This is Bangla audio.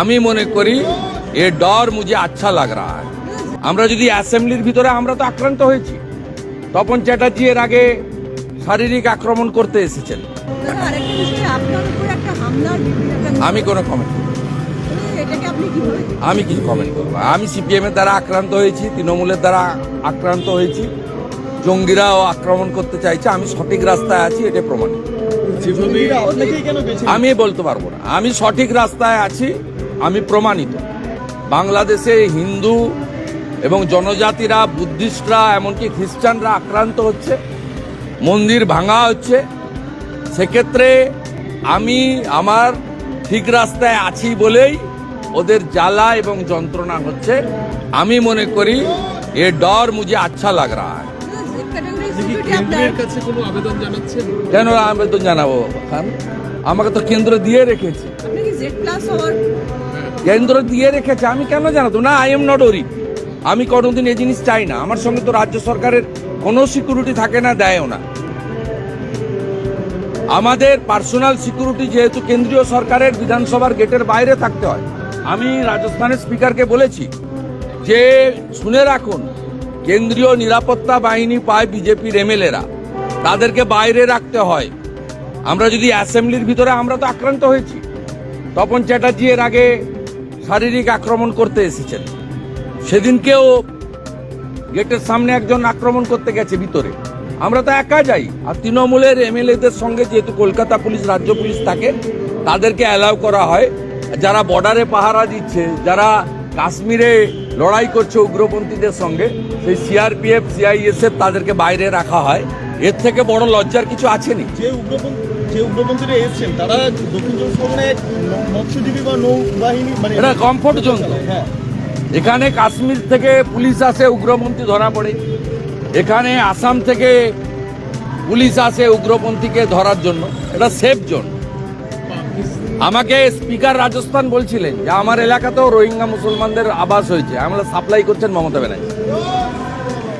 আমি মনে করি এ ডর মুঝে আচ্ছা লাগ রা আমরা যদি অ্যাসেম্বলির ভিতরে আমরা তো আক্রান্ত হয়েছি। তপন চ্যাটার্জি এর আগে শারীরিক আক্রমণ করতে এসেছেন। আমি কোনো কমেন্ট আমি কিছু কমেন্ট করব আমি সিপিএম এর দ্বারা আক্রান্ত হয়েছি তৃণমূলের দ্বারা আক্রান্ত হয়েছি। জঙ্গিরাও আক্রমণ করতে চাইছে আমি সঠিক রাস্তায় আছি এটা প্রমাণিত। আপনাকেই আমি বলতে পারব না। আমি সঠিক রাস্তায় আছি আমি প্রমাণিত। বাংলাদেশে হিন্দু এবং জনজাতিরা বুদ্ধিস্টরা এমনকি খ্রিস্টানরা আক্রান্ত হচ্ছে মন্দির ভাঙা হচ্ছে। সেক্ষেত্রে আমি আমার ঠিক রাস্তায় আছি বলেই ওদের জ্বালা এবং যন্ত্রণা হচ্ছে। আমি মনে করি এ ডর মুঝে আচ্ছা লাগ রা কেন আবেদন জানাব খান আমাকে তো কেন্দ্র দিয়ে রেখেছে। কেন্দ্র দিয়ে রেখেছে। আমি কেন জানাতো? না আই এম নট ওরি আমি কোনোদিন এই জিনিস চাই না। আমার সঙ্গে তো রাজ্য সরকারের কোনো সিকিউরিটি থাকে না, দেয়ও না। আমাদের পার্সোনাল সিকিউরিটি যেহেতু কেন্দ্রীয় সরকারের, বিধানসভার গেটের বাইরে থাকতে হয়। আমি রাজস্থানের স্পিকারকে বলেছি যে, শুনে রাখুন, কেন্দ্রীয় নিরাপত্তা বাহিনী পায় বিজেপির এমএলএরা। তাদেরকে বাইরে রাখতে হয়। আমরা যদি অ্যাসেম্বলির ভিতরে আমরা তো আক্রান্ত হয়েছি। তপন চ্যাটার্জি এর আগে শারীরিক আক্রমণ করতে এসেছেন। সেদিনকেও গেটের সামনে একজন আক্রমণ করতে গেছে ভিতরে। আমরা তো একা যাই, আর তৃণমূলের এমএলএদের সঙ্গে যেহেতু কলকাতা পুলিশ, রাজ্য পুলিশ থাকে, তাদেরকে অ্যালাউ করা হয়। যারা বর্ডারে পাহারা দিচ্ছে, যারা কাশ্মীরে লড়াই করছে উগ্রপন্থীদের সঙ্গে সেই সিআরপিএফ সিআইএসএফ তাদেরকে বাইরে রাখা হয়। এর থেকে বড় লজ্জার কিছু যে উগ্রপন্থী যে উগ্রপন্থীরা এসেছেন তারা দক্ষিণ চব্বিশ পরগনায় মৎস্যজীবী বা নৌবাহিনী মানে এটা কমফোর্ট জোন হ্যাঁ। এখানে কাশ্মীর থেকে পুলিশ আসে উগ্রপন্থী ধরা পড়ে। এখানে আসাম থেকে পুলিশ আসে উগ্রপন্থীকে ধরার জন্য। এটা সেফ জোন আমাকে স্পিকার রাজস্থান বলছিলেন যে আমার এলাকাতেও রোহিঙ্গা মুসলমানদের আবাস হয়েছে। আমরা সাপ্লাই করছেন মমতা ব্যানার্জি।